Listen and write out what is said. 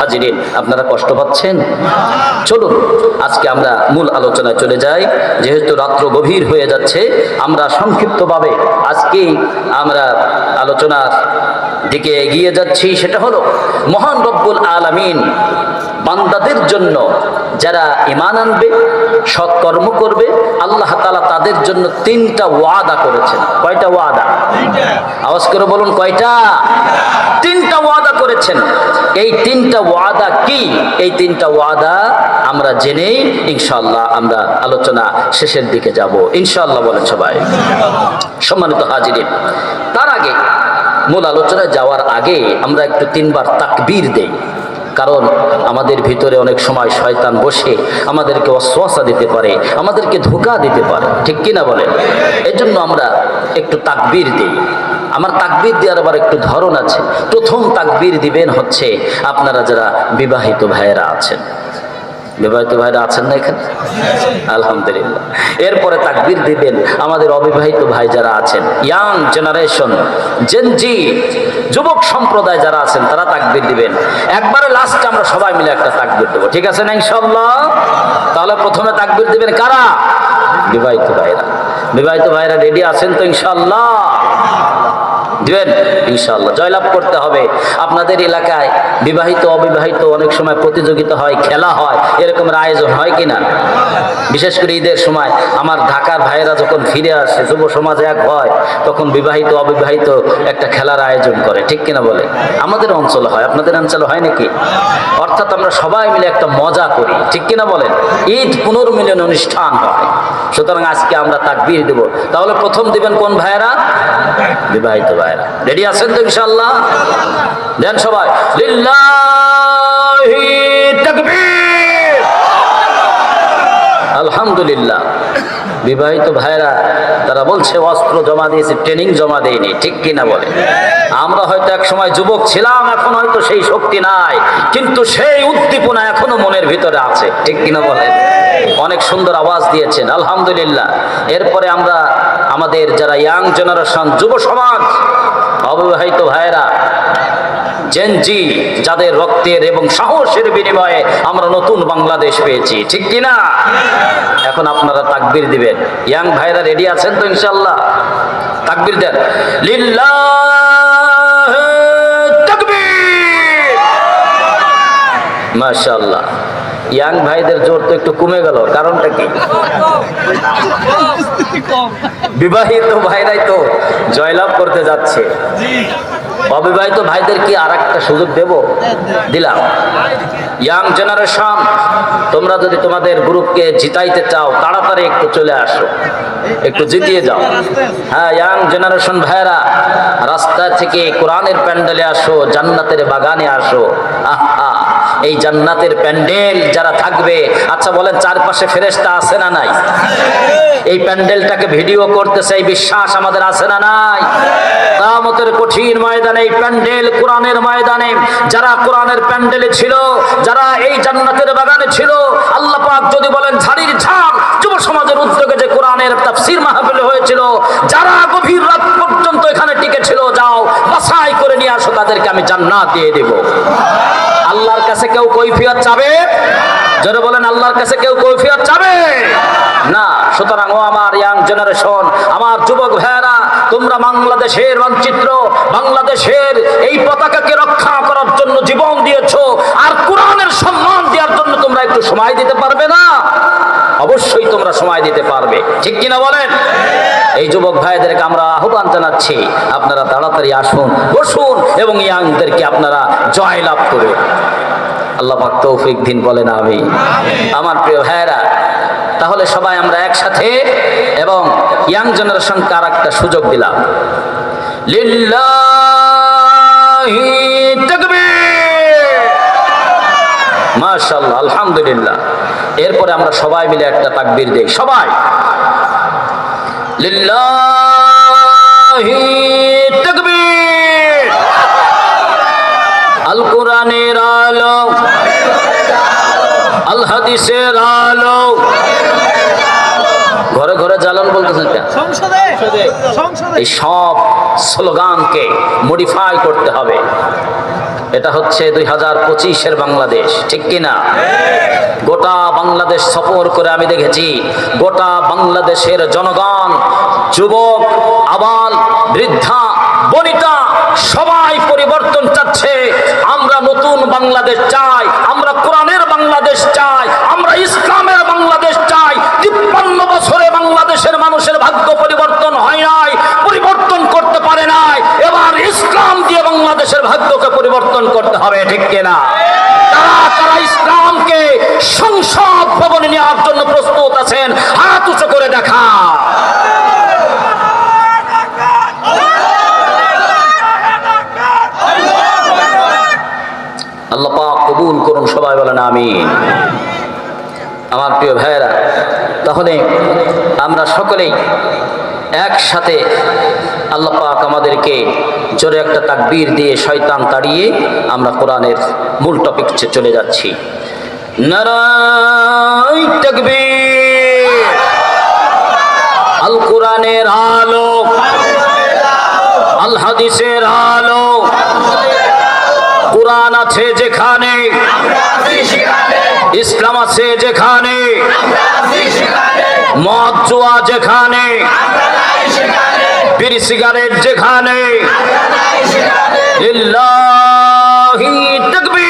হাজিরিন, আপনারা কষ্ট পাচ্ছেন? চলুন, আজকে আমরা মূল আলোচনায় চলে যাই। যেহেতু রাত্র গভীর হয়ে যাচ্ছে, আমরা সংক্ষিপ্তভাবে আজকে আমরা আলোচনার দিকে এগিয়ে যাচ্ছি। সেটা হলো, মহান রব্বুল আলামিন বান্দাদের জন্য যারা ইমান আনবে, সৎকর্ম করবে, আল্লাহ তালা তাদের জন্য তিনটা ওয়াদা করেছেন। কয়টা ওয়াদা? আওয়াজ করে বলুন, কয়টা? তিনটা ওয়াদা করেছেন। এই তিনটা ওয়াদা কি? এই তিনটা ওয়াদা আমরা জেনেই ইনশাল্লাহ আমরা আলোচনা শেষের দিকে যাব। ইনশাল্লাহ বলেন সবাই। সম্মানিত হাজিরিন, তার আগে মূল আলোচনায় যাওয়ার আগে আমরা একটু তিনবার তাকবীর দেই। কারণ আমাদের ভিতরে অনেক সময় শয়তান বসে আমাদেরকে অশ্বাসা দিতে পারে, আমাদেরকে ধোকা দিতে পারে। ঠিক কিনা বলেন? এই জন্য আমরা একটু তাকবির দিই। আমার তাকবির দেওয়ার আবার একটু ধরন আছে। প্রথম তাকবির দিবেন হচ্ছে আপনারা যারা বিবাহিত ভাইয়েরা আছেন। বিবাহিত ভাইরা আছেন না এখানে? আলহামদুলিল্লাহ। এরপরে তাকবীর দিবেন আমাদের অবিবাহিত ভাই যারা আছেন, ইয়াং জেনারেশন জেনজি যুবক সম্প্রদায় যারা আছেন, তারা তাকবির দিবেন। একবারে লাস্টে আমরা সবাই মিলে একটা তাকবীর দেবো। ঠিক আছে না ইনশাল্লাহ তাহলে প্রথমে তাকবীর দিবেন কারা? বিবাহিত ভাইরা। বিবাহিত ভাইরা রেডি আছেন তো ইনশাল্লাহ দিবেন ইনশাল্লাহ জয়লাভ করতে হবে। আপনাদের এলাকায় বিবাহিত, অবিবাহিত অনেক সময় প্রতিযোগিতা হয়, খেলা হয়। এরকমের আয়োজন হয় কি না বিশেষ করে ঈদের সময় আমার ঢাকার ভাইয়েরা যখন ফিরে আসে, যুব সমাজে এক হয়, তখন বিবাহিত, অবিবাহিত একটা খেলার আয়োজন করে, ঠিক কিনা বলে? আমাদের অঞ্চলে হয়, আপনাদের অঞ্চলে হয় নাকি? অর্থাৎ আমরা সবাই মিলে একটা মজা করি, ঠিক কিনা বলেন ঈদ পুনর্মিলন অনুষ্ঠান হয়। সুতরাং আজকে আমরা তাকবীর দেব। তাহলে প্রথম দিবেন কোন ভাইয়েরা? বিবাহিত ভাইয়েরা। রেডি আছেন তো ইনশাল্লাহ দেন সবাই। লিল্লাহি তাকবীর। আলহামদুলিল্লাহ। বিবাহিত ভাইরা তারা বলছে, অস্ত্র জমা দিয়েছে ট্রেনিং জমা দেয়নি ঠিক কিনা বলে? আমরা হয়তো এক সময় যুবক ছিলাম, এখন হয়তো সেই শক্তি নাই, কিন্তু সেই উদ্দীপনা এখনও মনের ভিতরে আছে, ঠিক কিনা বলে? অনেক সুন্দর আওয়াজ দিয়েছেন, আলহামদুলিল্লাহ। এরপরে আমরা, আমাদের যারা ইয়াং জেনারেশন যুব সমাজ, অবিবাহিত ভাইরা জেনজি যাদের রক্তের এবং সাহসের বিনিময়ে আমরা নতুন বাংলাদেশ পেয়েছি। ঠিক কি না এখন আপনারা তাকবির দিবেন। ইয়াং ভাইরা রেডি আছেন তো ইনশাল্লাহ তাকবির দেন। লিল্লাহ তাকবীর! মাশাআল্লাহ। ইয়াং ভাইদের জোর তো একটু কমে গেল। কারণটা কি? বিবাহিত ভাইরাই তো জয়লাভ করতে যাচ্ছে। অবিবাহিত ভাইদের কি আর একটা সুযোগ দেব? দিলাম। ইয়াং জেনারেশন তোমরা যদি তোমাদের গ্রুপকে জিতাইতে চাও, তাড়াতাড়ি একটু চলে আসো। একটু জিতিয়ে যাও। হ্যাঁ ইয়াং জেনারেশন ভাইরা রাস্তা থেকে কোরআনের প্যান্ডেলে আসো, জান্নাতের বাগানে আসো। আহ আহা এই জান্নাতের প্যান্ডেল যারা থাকবে আচ্ছা বলেন চারপাশে ফেরেস্তা আছে না নাই? এই প্যান্ডেলটাকে ভিডিও করতেছে এই বিশ্বাস আমাদের আছে না নাই? কামতের কঠিন ময়দানে এই প্যান্ডেল কোরআনের ময়দানে, যারা কোরআনের প্যান্ডেলে ছিল, যারা এই জান্নাতের বাগানে ছিল, আল্লাহ পাক যদি বলেন ঝাড়ির ঝাড়, যুব সমাজের উদ্যোগে যে কোরআনের তাফসীর মাহফিল হয়েছিল, যারা গভীর রাত পর্যন্ত এখানে টিকে ছিল, যাও, বাছাই করে নিয়ে আসো, তাদেরকে আমি জান্নাত দিয়ে দেব। আল্লাহর কাছে কেউ কৈফিয়ত চাবে? যারা বলেন, আল্লাহর কাছে কেউ কৈফিয়ত চাবে? না, সুতরাং ও আমার ইয়াং জেনারেশন, আমার যুবক ভাইয়েরা, তোমরা বাংলাদেশের মানচিত্র, বাংলাদেশের এই পতাকাকে রক্ষা করার জন্য জীবন দিয়েছ, আর কোরআনের সম্মান দেওয়ার জন্য তোমরা একটু সময় দিতে পারবে না? অবশ্যই তোমরা সময় দিতে পারবে। ঠিক কিনা বলেন? এই যুবক ভাইদেরকে আমরা আহ্বান জানাচ্ছি আপনারা তাড়াতাড়ি আসুন বসুন এবং ইয়াংদেরকে আপনারা জয় লাভ করুন। আল্লাহ পাক তৌফিক দিন বলেন আমি আমার প্রিয় ভাইয়েরা তাহলে সবাই আমরা একসাথে এবং ইয়াং জেনারেশনকে আর একটা সুযোগ দিলাম? লিল্লাহি তাকবীর। মাশাআল্লাহ আলহামদুলিল্লাহ। এরপরে আমরা সবাই মিলে একটা তাকবীর দেই সবাই। আল কোরআনের আলো আল হাদিসের আলো। ঘরে ঘরে জ্বালান বলতেছেন সংসদে এই সব স্লোগানকে মডিফাই করতে হবে। এটা হচ্ছে দুই হাজার পঁচিশের বাংলাদেশ, ঠিক কিনা? গোটা বাংলাদেশ সফর করে আমি দেখেছি, গোটা বাংলাদেশের জনগণ, যুবক, আবাল, বৃদ্ধা, বনিতা, সবাই পরিবর্তন চাচ্ছে। আমরা নতুন বাংলাদেশ চাই, আমরা কোরআনের বাংলাদেশ চাই, আমরা ইসলামের বাংলাদেশ চাই তিপ্পান্ন বছরে বাংলাদেশের মানুষের ভাগ্য পরিবর্তন হয় নাই পরিবর্তন করতে পারে নাই এবার ইসলাম দিয়ে বাংলাদেশের ভাগ্যকে পরিবর্তন করতে হবে, ঠিক কিনা? তারা তারা ইসলামকে সংসদ ভবনে নেওয়ার জন্য প্রস্তুত আছেন। হাত উঁচু করে দেখা। আল্লাহ পাক কবুল করুন, সবাই বলেন আমিন। আমার প্রিয় ভাইয়েরা, তাহলে আমরা সকলেই একসাথে আল্লাহ পাক আমাদেরকে জোরে একটা তাকবীর দিয়ে শয়তান তাড়িয়ে আমরা কোরআনের মূল টপিক চলে যাচ্ছি। নারাই তাকবীর। আল কোরআনের আলো। আল হাদিসের আলো। কোরআন আছে যেখানে। ইসলাম আছে যেখানে। মদ জুয়া যেখানে। বিড়ি সিগারেট যেখানে লিল্লাহি তাকবীর